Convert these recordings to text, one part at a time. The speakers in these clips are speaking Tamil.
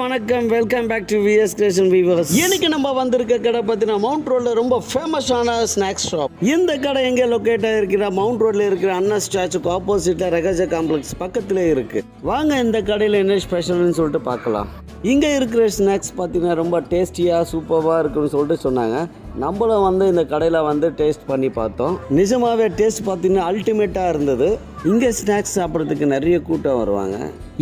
வணக்கம். Welcome back to VS creation viewers இன்னைக்கு நம்ம வந்திருக்க கடை பார்த்தீங்கன்னா மவுண்ட் ரோடில் ரொம்ப ஃபேமஸான ஸ்நாக்ஸ் ஷாப் இந்த கடை எங்கே லொக்கேட் ஆகிருக்கிற மவுண்ட் ரோடில் இருக்கிற அண்ணா ஸ்டாச்சுக்கு ஆப்போசிட்ல ரகஜ காம்ப்ளெக்ஸ் பக்கத்தில் இருக்கு. வாங்க இந்த கடையில் என்ன ஸ்பெஷல்னு சொல்லிட்டு பார்க்கலாம். இங்கே இருக்கிற ஸ்நாக்ஸ் பார்த்தீங்கன்னா ரொம்ப டேஸ்டியாக சூப்பராக இருக்குன்னு சொல்லிட்டு சொன்னாங்க. நம்மளும் வந்து இந்த கடையில் வந்து டேஸ்ட் பண்ணி பார்த்தோம். நிஜமாகவே டேஸ்ட் பார்த்தீங்கன்னா அல்டிமேட்டாக இருந்தது. இங்கே ஸ்நாக்ஸ் சாப்பிட்றதுக்கு நிறைய கூட்டம் வருவாங்க.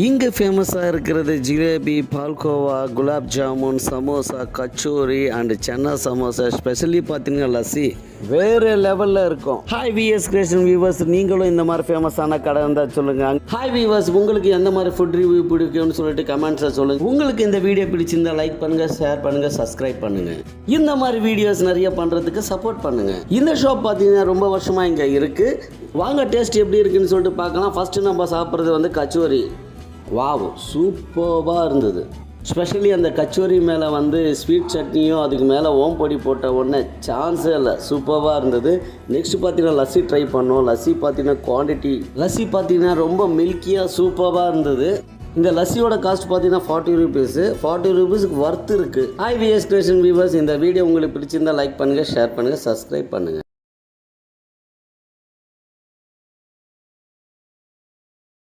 இங்கே ஃபேமஸாக இருக்கிறது ஜிலேபி பால்கோவா குலாப் ஜாமுன் சமோசா கச்சோரி அண்ட் சென்னா சமோசா ஸ்பெஷலி பார்த்தீங்கன்னா லஸ்ஸி. வேறு லெவலில் இருக்கும். ஹாய் விஎஸ் கிரியேஷன் வியூவர்ஸ் நீங்களும் இந்த மாதிரி ஃபேமஸான கடை இருந்தால் சொல்லுங்கள் ஹாய் வியூவர்ஸ் உங்களுக்கு எந்த மாதிரி ஃபுட் ரிவ்யூ பிடிக்கும்னு சொல்லிட்டு கமெண்ட்ஸை சொல்லுங்கள் உங்களுக்கு இந்த வீடியோ பிடிச்சிருந்தா லைக் பண்ணுங்கள் ஷேர் பண்ணுங்கள் சப்ஸ்கிரைப் பண்ணுங்கள் இந்த மாதிரி வீடியோஸ் நிறைய பண்ணுறதுக்கு சப்போர்ட் பண்ணுங்கள் இந்த ஷாப் பார்த்தீங்கன்னா ரொம்ப வருஷமாக இங்கே இருக்குது வாங்க டேஸ்ட் எப்படி இருக்குன்னு சொல்லிட்டு பார்க்கலாம். ஃபஸ்ட்டு நம்ம சாப்பிட்றது வந்து கச்சோரி. வாவ் சூப்பர்வாக இருந்தது. ஸ்பெஷலி அந்த கச்சோரி மேலே வந்து ஸ்வீட் சட்னியும் அதுக்கு மேலே ஓம் பொடி போட்ட உடனே சான்ஸே இல்லை. சூப்பராக இருந்தது. நெக்ஸ்ட் பார்த்தீங்கன்னா லஸ்ஸி ட்ரை பண்ணோம். லஸ்ஸி பார்த்தீங்கன்னா குவான்டிட்டி லஸ்ஸி பார்த்தீங்கன்னா ரொம்ப மில்கியாக சூப்பராக இருந்தது. இந்த லஸ்ஸியோட காஸ்ட் பார்த்தீங்கன்னா ஃபார்ட்டி ருபீஸு ஃபார்ட்டி ருபீஸுக்கு ஒர்த் இருக்குது ஹாய் விஎஸ் கிரியேஷன் வியூவர்ஸ் இந்த வீடியோ உங்களுக்கு பிடிச்சிருந்தா லைக் பண்ணுங்கள் ஷேர் பண்ணுங்கள் சப்ஸ்கிரைப் பண்ணுங்கள்